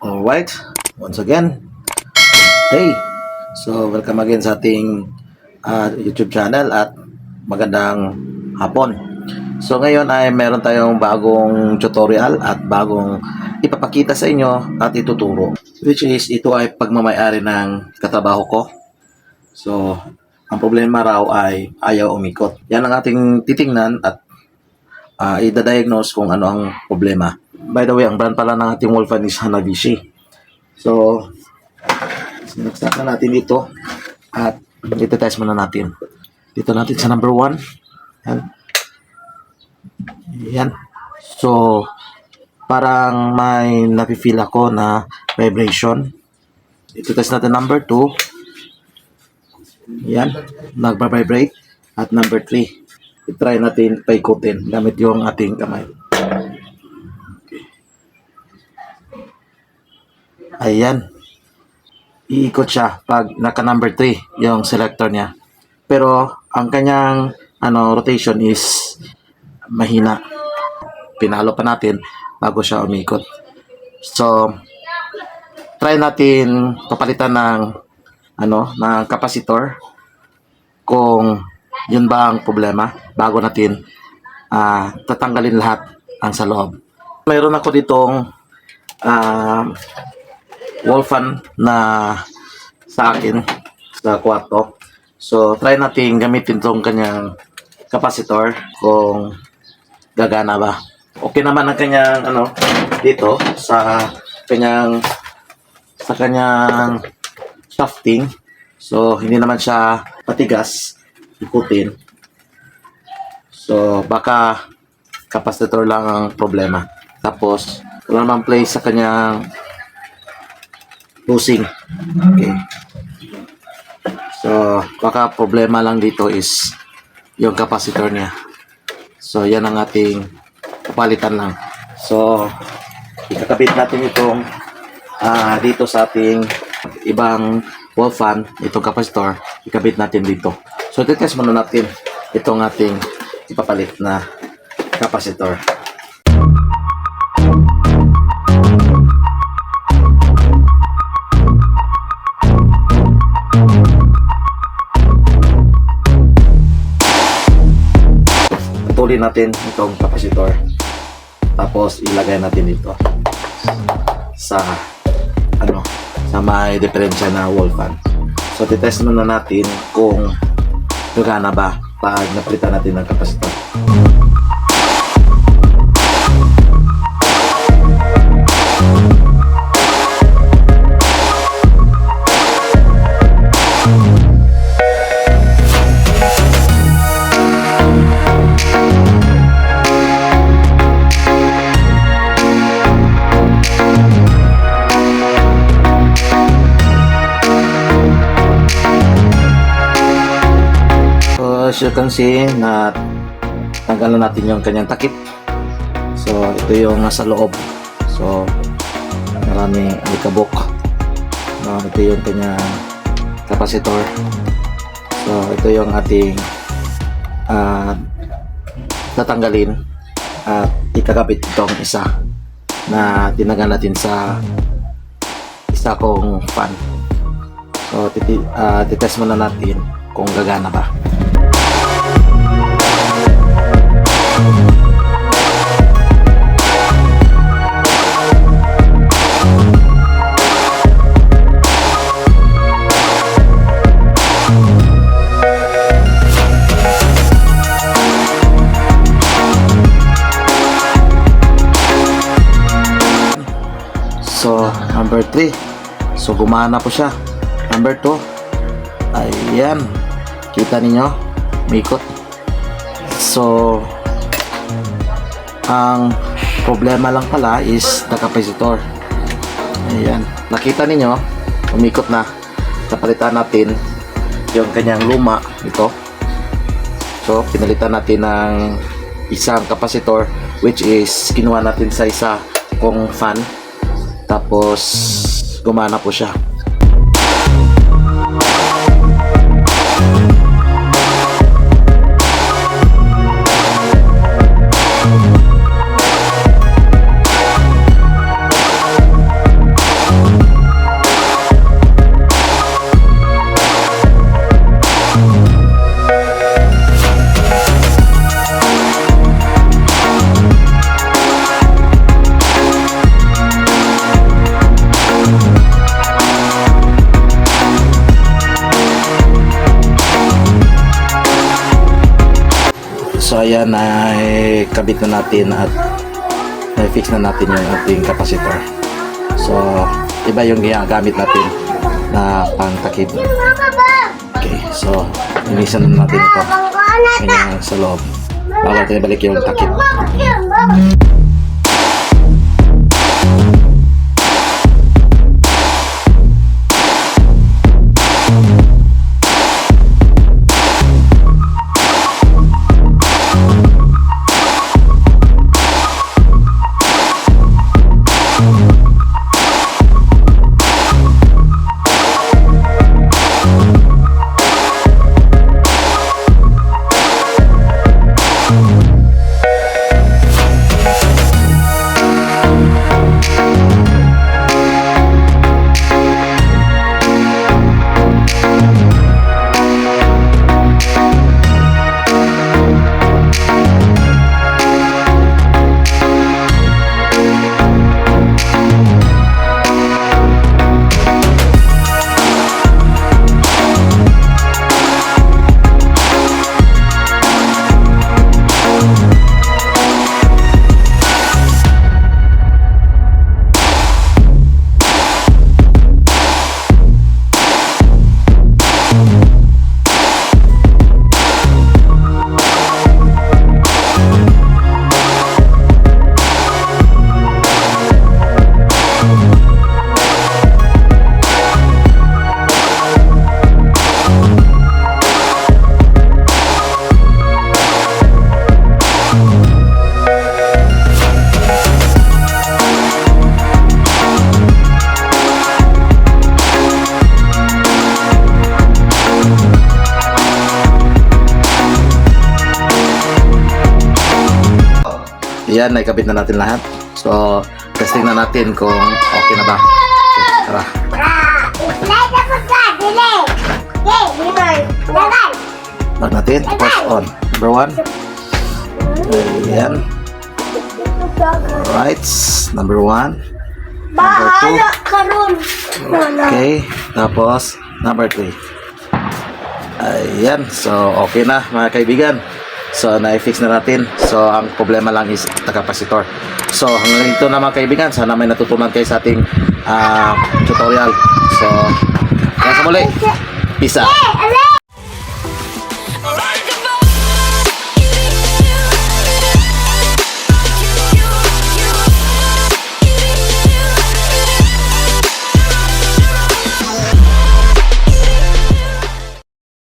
Alright, once again, hey, so welcome again sa ating ah, YouTube channel at magandang hapon. So ngayon ay meron tayong bagong tutorial at bagong ipapakita sa inyo at ituturo. Which is ito ay pagmamayari ng katrabaho ko. So, ang problema raw ay ayaw umikot. Yan ang ating titingnan at ah, i-diagnose kung ano ang problema. By the way, ang brand pala ng ating Wolfan is Hanabishi. So, sinagsak na natin ito at iti-test muna natin. Dito natin sa number 1. Yan. Yan. So, parang may napifeel ako na vibration. Ito test natin number 2. Yan. Nagpa-vibrate. At number 3. I-try natin paikutin gamit yung ating kamay. Ayan. Iikot siya pag naka number 3 yung selector niya. Pero ang kanyang ano rotation is mahina. Pinalo pa natin bago siya umikot. So try natin papalitan ng ano ng capacitor kung yun ba ang problema bago natin ah, tatanggalin lahat ang sa loob. Mayroon ako ditong ah, wall fan na sa akin sa kwarto. So, try natin gamitin tong kanyang capacitor kung gagana ba. Okay naman ang kanyang ano dito sa kanyang sa kanyang shafting. So, hindi naman siya patigas ikutin. So, baka capacitor lang ang problema. Tapos, wala naman play sa kanyang losing. Okay. So, baka problema lang dito is yung capacitor niya. So, yan ang ating papalitan lang. So, ikakabit natin itong ah, dito sa ating ibang wall fan, itong capacitor, ikabit natin dito. So, titest muna natin itong ating ipapalit na capacitor. Putulin natin itong capacitor. Tapos ilagay natin dito sa ano sa may diferensya na wall fan. So titest muna natin kung gagana ba pag napalitan natin ng capacitor. As you can see na tanggalan natin yung kanyang takip. So ito yung nasa loob. So maraming alikabok. No, ito yung kanyang capacitor. So ito yung ating ah tatanggalin at ikakabit itong isa na tinagal natin sa isa kong fan. So titi, ah, titest muna natin kung gagana ba. Number 3. So, gumana po siya. Number 2. Ayan. Kita ninyo? Mikot. So, ang problema lang pala is the capacitor. Ayan. Nakita ninyo? Umikot na. Napalitan natin yung kanyang luma. Ito. So, pinalitan natin ng isang capacitor which is kinuha natin sa isa kong fan tapos gumana po siya. Ayan ay kabit na natin at na-fix na natin yung ating capacitor. So, iba yung ginagamit natin na pangtakip. Okay, so, inisan na natin ito. Ganyan sa loob. Bago natin ibalik yung takip. Yan, naikabit na natin lahat. So, testing na natin kung okay na ba. Okay, tara. Plug natin. First on. Number one. Ayan. Alright. Number one. Ka ron. Okay. Tapos, number three. Ayan. So, okay na mga kaibigan. So, na-fix na natin. So, ang problema lang is kapasitor. So, hanggang dito na mga kaibigan. Sana may natutunan kayo sa ating ah, tutorial. So, hanggang sa muli. Peace out.